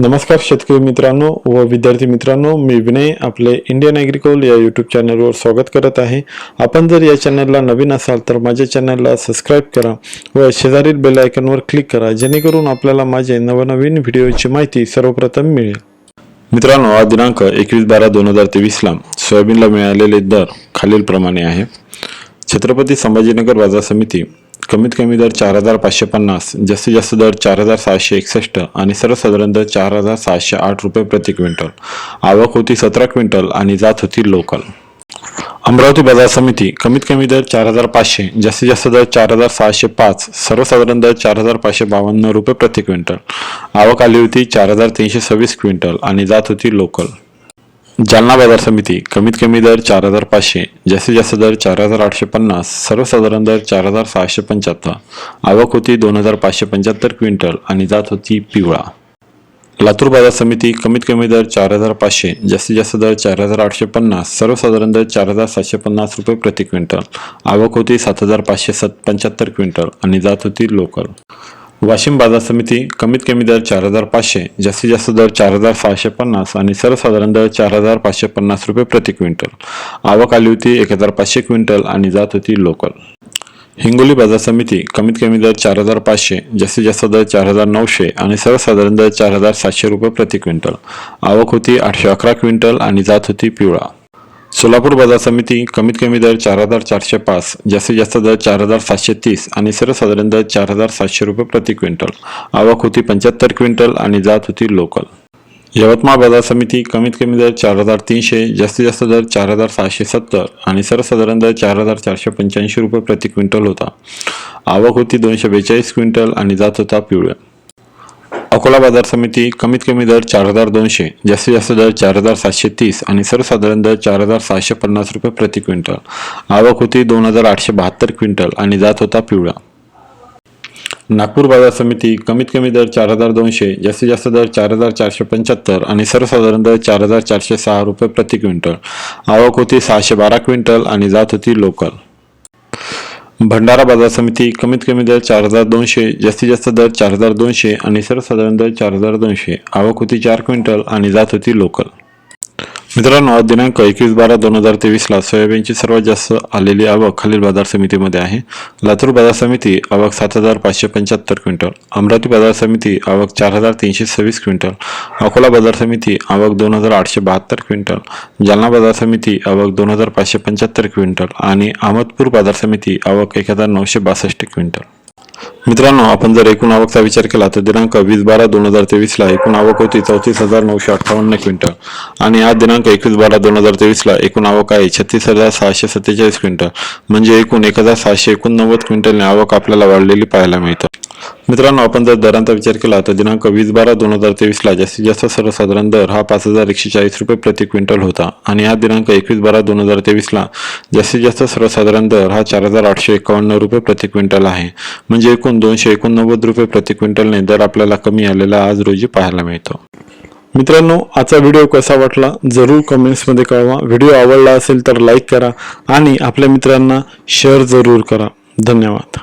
नमस्कार शेतकरी मित्रांनो व विद्यार्थी मित्रांनो मी विनय आपले इंडियन ॲग्रिकोल या यूट्यूब चॅनलवर स्वागत करत आहे. आपण जर या चॅनलला नवीन असाल तर माझ्या चॅनलला सबस्क्राईब करा व शेजारील बेल आयकॉनवर क्लिक करा जेणेकरून आपल्याला माझे नवनवीन व्हिडिओची माहिती सर्वप्रथम मिळेल. मित्रांनो आज दिनांक एकवीस बारा दोन हजार तेवीसला सोयाबीनला मिळालेले दर खालीलप्रमाणे आहे. छत्रपती संभाजीनगर बाजार समिती कमीत कमी दर चार हजार पाचशे पन्नास जास्तीत जास्त दर चार हजार सहाशे एकसष्ट आणि सर्वसाधारण दर चार हजार सहाशे आठ रुपये प्रति क्विंटल. आवक होती सतरा क्विंटल आणि जात होती लोकल. अमरावती बाजार समिती कमीत कमी दर चार हजार पाचशे जास्तीत जास्त दर चार हजार सहाशे पाच सर्वसाधारण दर चार हजार पाचशे बावन्न रुपये प्रति क्विंटल. आवक आली होती चार हजार तीनशे सव्वीस क्विंटल आणि जात होती लोकल. जालना बाजार समिती कमीत कमी दर चार हजार पाचशे जास्तीत जास्त दर चार हजार आठशे पन्नास सर्वसाधारण दर चार हजार सहाशे पंच्याहत्तर. आवक होती दोन हजार पाचशे पंच्याहत्तर क्विंटल आणि जात होती पिवळा. लातूर बाजार समिती कमीत कमी दर चार हजार पाचशे जास्तीत जास्त दर चार हजार आठशे पन्नास सर्वसाधारण दर चार हजार सातशे पन्नास रुपये प्रति क्विंटल. आवक होती सात हजार पाचशे सत पंच्याहत्तर क्विंटल आणि जात होती लोकल. वाशिम बाजार समिती कमीत कमी दर चार हजार पाचशे जास्तीत जास्त दर चार हजार सहाशे पन्नास आणि सर्वसाधारण दर चार हजार पाचशे पन्नास रुपये प्रति क्विंटल. आवक आली होती एक हजार पाचशे क्विंटल आणि जात होती लोकल. हिंगोली बाजार समिती कमीत कमी दर चार हजार पाचशे जास्तीत जास्त दर चार हजार नऊशे आणि सर्वसाधारण दर चार हजार सातशे रुपये प्रति क्विंटल. आवक होती आठशे अकरा क्विंटल आणि जात होती पिवळा. सोलापूर बाजार समिती कमीत कमी दर चार हजार चारशे पाच जास्तीत जास्त दर चार हजार सातशे तीस आणि सर्वसाधारण दर चार हजार सातशे रुपये प्रति क्विंटल. आवक होती पंच्याहत्तर क्विंटल आणि जात होती लोकल यवतमाळ बाजार समिती कमीत कमी दर चार हजार तीनशे जास्तीत जास्त दर चार हजार सहाशे सत्तर आणि सर्वसाधारण दर चार हजार चारशे पंच्याऐंशी रुपये प्रति क्विंटल होता. आवक होती दोनशे बेचाळीस क्विंटल आणि जात होता पिवळ्या. अकोला बाजार समिती कमीत कमी दर चार हजार दोनशे जास्तीत जास्त दर चार हजार सातशे तीस आणि सर्वसाधारण दर चार हजार सहाशे पन्नास रुपये प्रति क्विंटल. आवक होती दोन हजार आठशे बहात्तर क्विंटल आणि जात होता पिवळा. नागपूर बाजार समिती कमीत कमी दर चार हजार दोनशे जास्तीत जास्त दर चार हजार चारशे पंच्याहत्तर आणि सर्वसाधारण दर चार हजार चारशे सहा रुपये प्रति क्विंटल. आवक होती सहाशे बारा क्विंटल आणि जात होती लोकल. भंडारा बाजार समिती कमीत कमी दर चार हजार दोनशे जास्तीत जास्त दर चार हजार दोनशे आणि सर्वसाधारण दर चार हजार दोनशे. आवक होती चार क्विंटल आणि जात होती लोकल. मित्रांनो आज दिनांक एकवीस बारा दोन हजार तेवीसला सोयाबीनची सर्वात जास्त आलेली आवक खालील बाजार समितीमध्ये आहे. लातूर बाजार समिती आवक सात हजार पाचशे पंच्याहत्तर क्विंटल अमरावती बाजार समिती आवक चार हजार तीनशे सव्वीस क्विंटल अकोला बाजार समिती आवक दोन हजार आठशे बहात्तर क्विंटल जालना बाजार समिती आवक दोन हजार पाचशे पंच्याहत्तर क्विंटल आणि अहमदपूर बाजार समिती आवक एक हजार नऊशे बासष्ट क्विंटल. मित्रांनो आपण जर एकूण आवकचा विचार केला तर दिनांक वीस बारा दोन हजार तेवीसला एकूण आवक होती चौतीस हजार नऊशे अठ्ठावन्न क्विंटल. आणि आज दिनांक एकवीस बारा दोन हजार तेवीसला एकूण आवक आहे छत्तीस हजार सहाशे सत्तेचाळीस क्विंटल. म्हणजे एकूण एक हजार सहाशे एकोणनव्वद क्विंटलने आवक आपल्याला वाढलेली पाहायला मिळतं. मित्रांनो आपण जर दरांचा विचार केला तर दिनांक वीस बारा दोन हजार तेवीसला जास्तीत जास्त सर्वसाधारण दर हा पाच हजार एकशे चाळीस रुपये प्रति क्विंटल होता. आणि हा दिनांक एकवीस बारा दोन हजार तेवीसला जास्तीत जास्त सर्वसाधारण दर हा चार हजार आठशे एकावन्न रुपये प्रति क्विंटल आहे. म्हणजे एकूण दोनशे एकोणनव्वद रुपये प्रति क्विंटलने दर आपल्याला कमी आलेला आज रोजी पाहायला मिळतो. मित्रांनो आजचा व्हिडिओ कसा वाटला जरूर कमेंट्समध्ये कळवा. व्हिडिओ आवडला असेल तर लाईक करा आणि आपल्या मित्रांना शेअर जरूर करा. धन्यवाद.